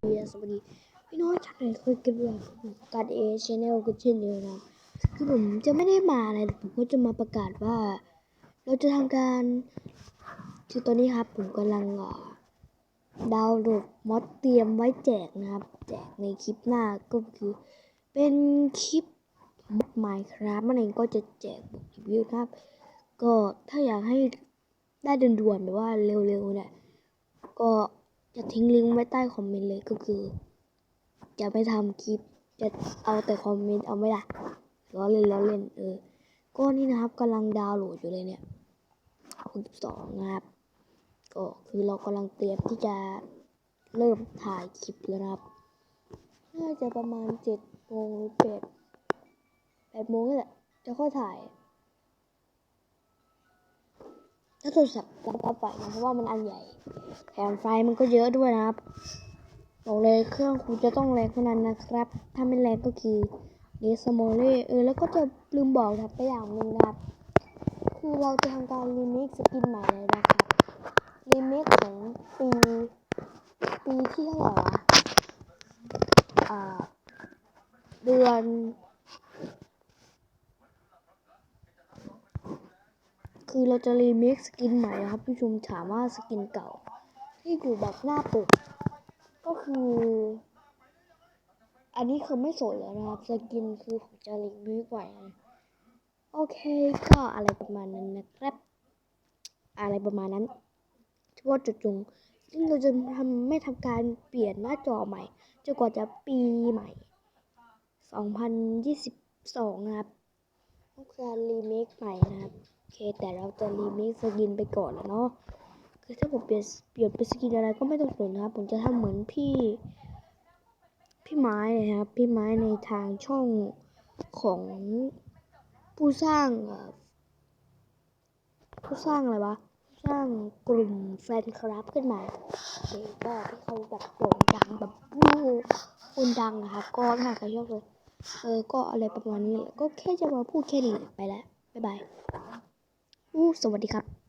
สวัสดีพี่น้องชาวไทยคุยกันเรื่องการเอชแนลกันเช่นเดิมนะคือผมจะไม่ได้มาอะไรแต่ผมก็จะมาประกาศว่า เราจะทำการคือตอนนี้ครับผมกำลังอ่าดาวน์โหลดมอดเตรียมไว้แจกนะครับ แจกในคลิปหน้าก็คือเป็นคลิปมอด Minecraft มันเองก็จะแจกบวกรีวิวนะครับ ก็ถ้าอยากให้ได้ด่วนๆหรือว่าเร็วๆเนี่ยก็ จะทิ้งลิงก์ไว้ใต้คอมเมนต์เลยก็คือ จะไม่ทำคลิป จะเอาแต่คอมเมนต์เอาไม่ละล้อเล่นล้อเล่นเออก็นี่นะครับกำลังดาวน์โหลดอยู่เลยเนี่ย62นะครับ ก็คือเรากำลังเตรียมที่จะเริ่มถ่ายคลิปแล้วครับ น่าจะประมาณ7โมงหรือ8 8โมงนี่แหละจะค่อยถ่าย โทรศัพท์รับรับไหวนะเพราะว่ามันอันใหญ่แถมไฟมันก็เยอะด้วยนะครับบอกเลยเครื่องคุณจะต้องแรงเท่านั้นนะครับ ถ้าไม่แรงก็คือเดสโมเล่เออแล้วก็จะลืมบอกนะครับไปอย่างหนึ่งนะครับ คือเราจะทำการรีเมิกสกินใหม่เลยนะครับรีเมิกของปีปีที่เท่าไหร่วะอ่าเดือน คือเราจะรีมิกสกินใหม่นะครับผู้ชมถามว่าสกินเก่า ที่อยู่แบบหน้าปก ก็คือ อันนี้คือไม่สวยแล้วนะครับ สกินคือผมจะรีวิวไว้นะโอเคก็อะไรประมาณนั้นนะครับ อะไรประมาณนั้นเฉพาะจุดจงซึ่งเราจะทำไม่ทำการเปลี่ยนหน้าจอใหม่จนกว่าจะปีใหม่ 2022 นะครับ ต้องการรีเมคใหม่นะครับโอเคแต่เราจะรีเมคสกินไปก่อนแล้วเนาะคือถ้าผมเปลี่ยนเปลี่ยนเป็นสกินอะไรก็ไม่ต้องสนนะครับ ผมจะทำเหมือนพี่ พี่ไม้เลยครับ พี่ไม้ในทางช่องของผู้สร้างผู้สร้างอะไรวะผู้สร้างกลุ่มแฟนคลับขึ้นมาโอเคก็ที่เขาแบบโด่งดังแบบวู้คนดังนะครับ ก็ถ้าใครชอบเลย เออก็อะไรประมาณนี้แหละก็แค่จะมาพูดแค่นี้ไปแล้วบ๊ายบายอู้สวัสดีครับ